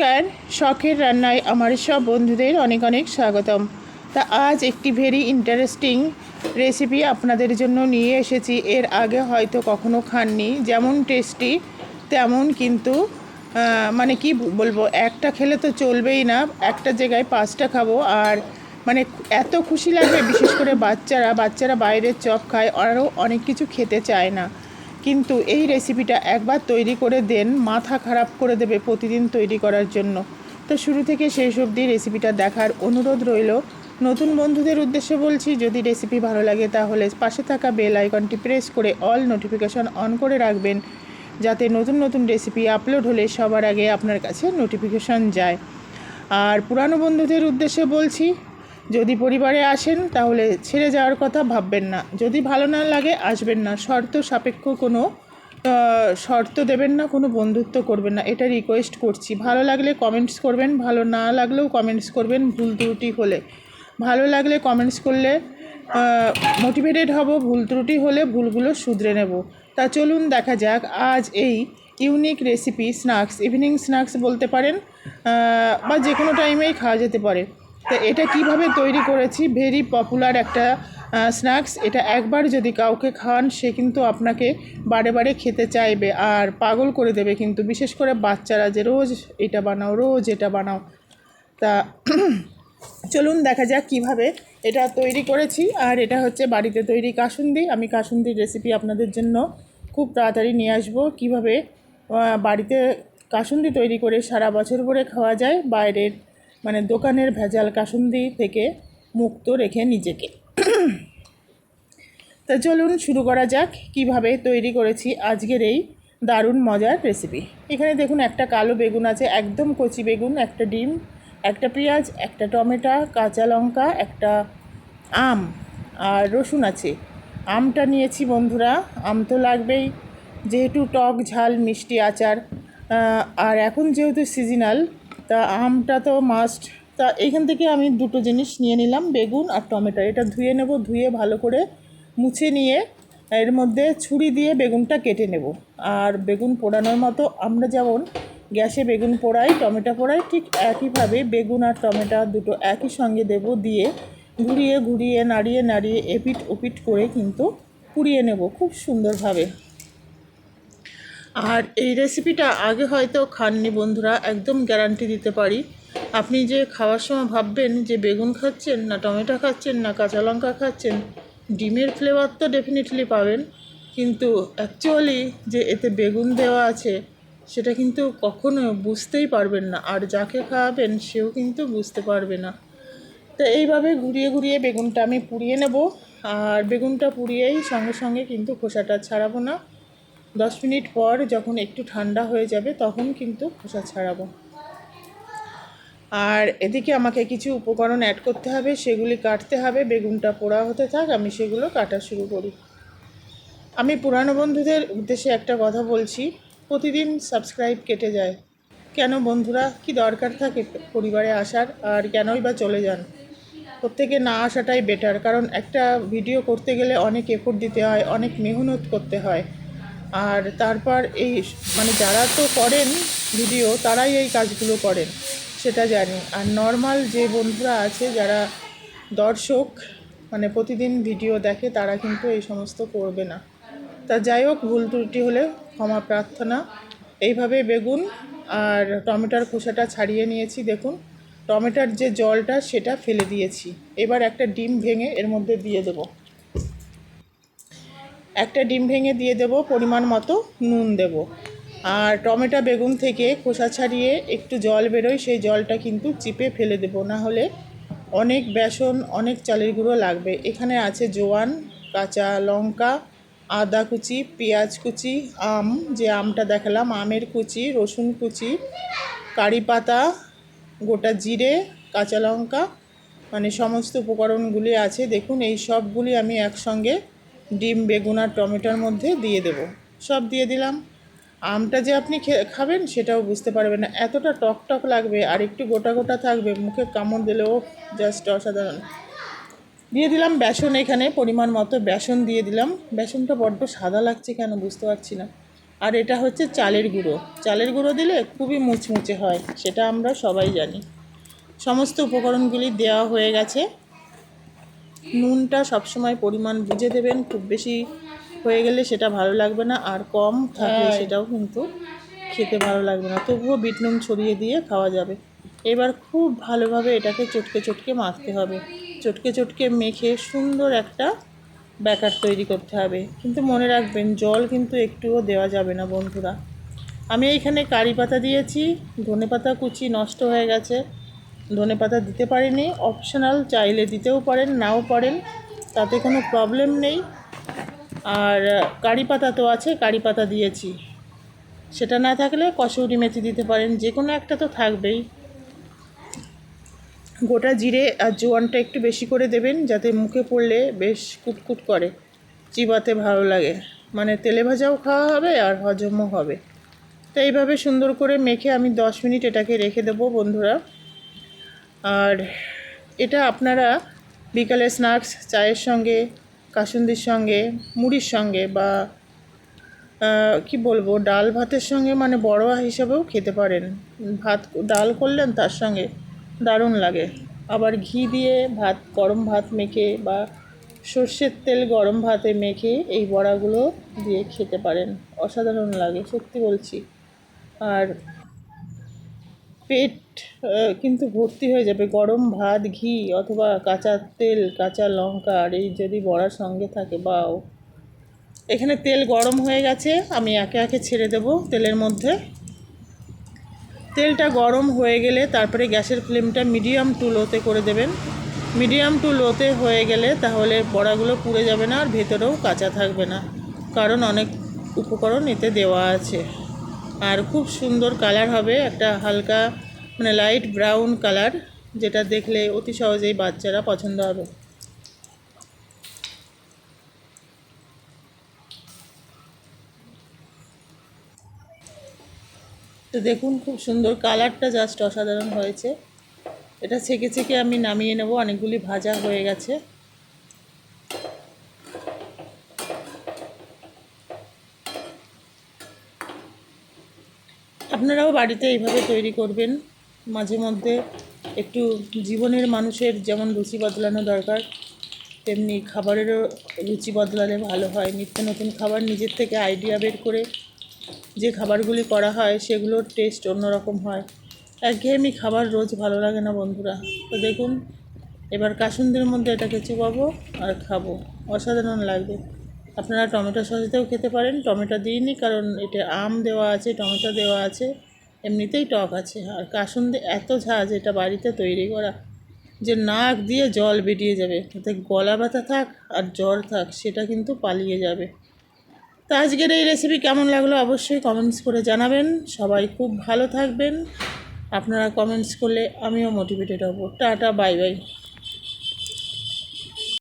নমস্কার। শখের রান্নায় আমার সব বন্ধুদের অনেক অনেক স্বাগতম। তা আজ একটি ভেরি ইন্টারেস্টিং রেসিপি আপনাদের জন্য নিয়ে এসেছি। এর আগে হয়তো কখনো খাননি। যেমন টেস্টি তেমন কিন্তু মানে কি বলব, একটা খেলে তো চলবেই না। একটা জায়গায় পাঁচটা খাব। আর মানে এত খুশি লাগে বিশেষ করে বাচ্চারা। বাচ্চারা বাইরের চপ খায়, আরও অনেক কিছু খেতে চায় না। কিন্তু এই রেসিপিটা একবার তৈরি করে দেন, মাথা খারাপ করে দেবে প্রতিদিন তৈরি করার জন্য। তো শুরু থেকে শেষ অবধি রেসিপিটা দেখার অনুরোধ রইল। নতুন বন্ধুদের উদ্দেশ্যে বলছি, যদি রেসিপি ভালো লাগে তাহলে পাশে থাকা বেল আইকনটি প্রেস করে অল নোটিফিকেশন অন করে রাখবেন, যাতে নতুন নতুন রেসিপি আপলোড হলে সবার আগে আপনার কাছে নোটিফিকেশন যায়। আর পুরানো বন্ধুদের উদ্দেশ্যে বলছি যদি পরিবারে আসেন, তাহলে ছেড়ে যাওয়ার কথা ভাববেন না। যদি ভালো না লাগে, আসবেন না। শর্ত সাপেক্ষ কোনো শর্ত দেবেন না, কোনো বন্ধুত্ব করবেন না। এটা রিকোয়েস্ট করছি। ভালো লাগলে কমেন্টস করবেন, ভালো না লাগলেও কমেন্টস করবেন ভুল ত্রুটি হলে। ভালো লাগলে কমেন্টস করলে মোটিভেটেড হব, ভুল ত্রুটি হলে ভুলগুলো শুধরে নেব। তা চলুন দেখা যাক। আজ এই unique recipe snacks evening snacks বলতে পারেন বা যে কোনো টাইমেই খাওয়া যেতে পারে। তো এটা কীভাবে তৈরি করেছি? ভেরি পপুলার একটা স্ন্যাক্স এটা একবার যদি কাউকে খাওয়ান সে কিন্তু আপনাকে বারে বারে খেতে চাইবে আর পাগল করে দেবে কিন্তু। বিশেষ করে বাচ্চারা যে রোজ এটা বানাও, রোজ এটা বানাও। তা চলুন দেখা যাক কীভাবে এটা তৈরি করেছি। আর এটা হচ্ছে বাড়িতে তৈরি কাসুন্দি। আমি কাসুন্দির রেসিপি আপনাদের জন্য খুব তাড়াতাড়ি নিয়ে আসব। কীভাবে বাড়িতে কাসুন্দি তৈরি করে সারা বছর ভরে খাওয়া যায়, বাইরের মানে দোকানের ভেজাল কাসুন্দি থেকে মুক্ত রেখে নিজেকে। তা চলুন শুরু করা যাক, কীভাবে তৈরি করেছি আজকের এই দারুণ মজার রেসিপি এখানে দেখুন, একটা কালো বেগুন আছে, একদম কচি বেগুন, একটা ডিম, একটা পেঁয়াজ, একটা টমেটো, কাঁচা লঙ্কা, একটা আম আর রসুন আছে। আমটা নিয়েছি বন্ধুরা, আম তো লাগবেই, যেহেতু টক, ঝাল, মিষ্টি আচার আর এখন যেহেতু সিজনাল তা আমটা তো মাস্ট তা এইখান থেকে আমি দুটো জিনিস নিয়ে নিলাম, বেগুন আর টমেটো। এটা ধুয়ে নেব, ধুয়ে ভালো করে মুছে নিয়ে এর মধ্যে ছুরি দিয়ে বেগুনটা কেটে নেব। আর বেগুন পোড়ানোর মতো আমরা যেমন গ্যাসে বেগুন পোড়াই, টমেটো পোড়াই, ঠিক একইভাবে বেগুন আর টমেটো দুটো একই সঙ্গে দেব দিয়ে ঘুরিয়ে ঘুরিয়ে, নাড়িয়ে নাড়িয়ে এপিট ওপিট করে কিন্তু পুড়িয়ে নেব খুব সুন্দরভাবে। আর এই রেসিপিটা আগে হয়তো খাননি বন্ধুরা, একদম গ্যারান্টি দিতে পারি। আপনি যে খাওয়ার সময় ভাববেন যে বেগুন খাচ্ছেন, না টমেটো খাচ্ছেন, না কাঁচা লঙ্কা খাচ্ছেন, ডিমের ফ্লেভার তো ডেফিনেটলি পাবেন। কিন্তু অ্যাকচুয়ালি যে এতে বেগুন দেওয়া আছে, সেটা কিন্তু কখনো বুঝতেই পারবেন না। আর যাকে খাওয়াবেন, সেও কিন্তু বুঝতে পারবে না। তো এইভাবে ঘুরিয়ে ঘুরিয়ে বেগুনটা আমি পুড়িয়ে নেব। আর বেগুনটা পুড়িয়েই সঙ্গে সঙ্গে কিন্তু খোসাটা ছাড়াবো না। দশ মিনিট পর যখন একটু ঠান্ডা হয়ে যাবে, তখন কিন্তু খোসা ছাড়াবো। আর এদিকে আমাকে কিছু উপকরণ অ্যাড করতে হবে, সেগুলি কাটতে হবে, বেগুনটা পোড়া হতে থাক, আমি সেগুলো কাটা শুরু করি। আমি পুরানো বন্ধুদের উদ্দেশ্যে একটা কথা বলছি, প্রতিদিন সাবস্ক্রাইব কেটে যায়। কেন বন্ধুরা? কি দরকার থাকে পরিবারে আসার? আর কেনই বা চলে যান? প্রত্যেকে না আসাটাই বেটার কারণ একটা ভিডিও করতে গেলে অনেক এফোর্ট দিতে হয়, অনেক মেহনত করতে হয়। আর তারপর এই মানে যারা তো করেন ভিডিও, তারাই এই কাজগুলো করেন, সেটা জানি। আর নর্মাল যে বন্ধুরা আছে, যারা দর্শক মানে প্রতিদিন ভিডিও দেখে, তারা কিন্তু এই সমস্ত করবে না। তা যাই হোক, ভুল ত্রুটি হলে ক্ষমা প্রার্থনা। এইভাবে বেগুন আর টমেটোর খোসাটা ছাড়িয়ে নিয়েছি, দেখুন। টমেটোর যে জলটা, সেটা ফেলে দিয়েছি। এবার একটা ডিম ভেঙে এর মধ্যে দিয়ে দেবো। একটা ডিম ভেঙে দিয়ে দেব, পরিমাণ মতো নুন দেব। আর টমেটো, বেগুন থেকে খোসা ছাড়িয়ে একটু জল বেরোয়, সেই জলটা কিন্তু চিপে ফেলে দেব। না হলে অনেক বেসন, অনেক চালের গুঁড়ো লাগবে। এখানে আছে জোয়ান, কাঁচা লঙ্কা, আদা কুচি, পেঁয়াজ কুচি, আম, যে আমটা দেখালাম, আমের কুচি, রসুন কুচি, কারি পাতা, গোটা জিরে, কাঁচা লঙ্কা মানে সমস্ত উপকরণগুলি আছে। দেখুন, এই সবগুলি আমি একসঙ্গে ডিম, বেগুন আর টমেটোর মধ্যে দিয়ে দেব। সব দিয়ে দিলাম। আমটা যে আপনি খাবেন সেটাও বুঝতে পারবেন না। এতটা টক টক লাগবে আর একটু গোটা গোটা থাকবে। মুখে কামড় দিলেও জাস্ট অসাধারণ। দিয়ে দিলাম বেসন এখানে পরিমাণ মতো। বেসন দিয়ে দিলাম। বেসনটা বড্ড সাদা লাগছে কেন বুঝতে পারছি না। আর এটা হচ্ছে চালের গুঁড়ো। চালের গুঁড়ো দিলে খুবই মুচমুচে হয়, সেটা আমরা সবাই জানি। সমস্ত উপকরণগুলি দেওয়া হয়ে গেছে। নুনটা সবসময় পরিমাণ বুঝে দেবেন খুব বেশি হয়ে গেলে সেটা ভালো লাগবে না আর কম থাকলে হ্যাঁ। সেটাও কিন্তু খেতে ভালো লাগবে না। তবুও বিট নুন ছড়িয়ে দিয়ে খাওয়া যাবে। এবার খুব ভালোভাবে এটাকে চটকে চটকে মাখতে হবে। চটকে চটকে মেখে সুন্দর একটা ব্যাকার তৈরি করতে হবে। কিন্তু মনে রাখবেন জল কিন্তু একটুও দেওয়া যাবে না বন্ধুরা। আমি এইখানে কারি পাতা দিয়েছি ধনে পাতা কুচি নষ্ট হয়ে গেছে। ধনে পাতা দিতে পারিনি অপশনাল চাইলে দিতেও পারেন, নাও পারেন, তাতে কোনো প্রবলেম নেই। আর কারি পাতা তো আছে, কারি পাতা দিয়েছি। সেটা না থাকলে কসৌরি মেথি দিতে পারেন যে কোনো একটা তো থাকবেই। গোটা জিরে আর জোয়ানটা একটু বেশি করে দেবেন, যাতে মুখে পড়লে বেশ কুটকুট করে। চিবাতে ভালো লাগে। মানে তেলে ভাজাও খাওয়া হবে আর হজমও হবে। তো এইভাবে সুন্দর করে মেখে আমি দশ মিনিট এটাকে রেখে দেবো বন্ধুরা। আর এটা আপনারা বিকালে স্ন্যাক্স চায়ের সঙ্গে, কাসুন্দির সঙ্গে, মুড়ির সঙ্গে বা কি বলব, ডাল ভাতের সঙ্গে মানে বড়োয়া হিসাবেও খেতে পারেন। ভাত, ডাল করলেন তার সঙ্গে দারুণ লাগে। আবার ঘি দিয়ে ভাত, গরম ভাত মেখে বা সর্ষের তেল গরম ভাতে মেখে এই বড়াগুলো দিয়ে খেতে পারেন। অসাধারণ লাগে, সত্যি বলছি। আর পেট কিন্তু ভর্তি হয়ে যাবে। গরম ভাত, ঘি অথবা কাঁচা তেল, কাঁচা লঙ্কা, আর এই যদি বড়ার সঙ্গে থাকে, বাও। এখানে তেল গরম হয়ে গেছে, আমি একে একে ছেড়ে দেব তেলের মধ্যে। তেলটা গরম হয়ে গেলে তারপরে গ্যাসের ফ্লেমটা মিডিয়াম টু লোতে করে দেবেন। মিডিয়াম টু লোতে হয়ে গেলে তাহলে বড়াগুলো পুড়ে যাবে না আর ভেতরেও কাঁচা থাকবে না। কারণ অনেক উপকরণ এতে দেওয়া আছে। আর খুব সুন্দর কালার হবে, একটা হালকা মানে লাইট ব্রাউন কালার, যেটা দেখলে অতি সহজেই বাচ্চারা পছন্দ হবে। তো দেখুন, খুব সুন্দর কালারটা জাস্ট অসাধারণ হয়েছে। এটা ছেঁকে ছেঁকে আমি নামিয়ে নেব, অনেকগুলি ভাজা হয়ে গেছে। আপনারাও বাড়িতে এইভাবে তৈরি করবেন। মাঝে মধ্যে একটু জীবনের মানুষের যেমন রুচি বদলানো দরকার, তেমনি খাবারেরও রুচি বদলালে ভালো হয়। নিত্য নতুন খাবার নিজের থেকে আইডিয়া বের করে যে খাবারগুলি করা হয়, সেগুলোর টেস্ট অন্যরকম হয়। একঘেয়েমি খাবার রোজ ভালো লাগে না বন্ধুরা। তো দেখুন, এবার কাসুন্দির মধ্যে এটাকে চুবাবো আর খাব। অসাধারণ লাগবে। আপনারা টমেটো সস দিয়েও খেতে পারেন। টমেটো দিইনি কারণ এটা আম দেওয়া আছে, টমেটো দেওয়া আছে, এমনিতেই টক আছে। আর কাসুন্দি এত ঝাঁজ, এটা বাড়িতে তৈরি করা যে নাক দিয়ে জল বেরিয়ে যাবে। তাতে গলা ব্যথা থাক আর জ্বর থাক, সেটা কিন্তু পালিয়ে যাবে। তো আজকের এই রেসিপি কেমন লাগল অবশ্যই কমেন্টস করে জানাবেন। সবাই খুব ভালো থাকবেন। আপনারা কমেন্টস করলে আমিও মোটিভেটেড হব। Tata bye bye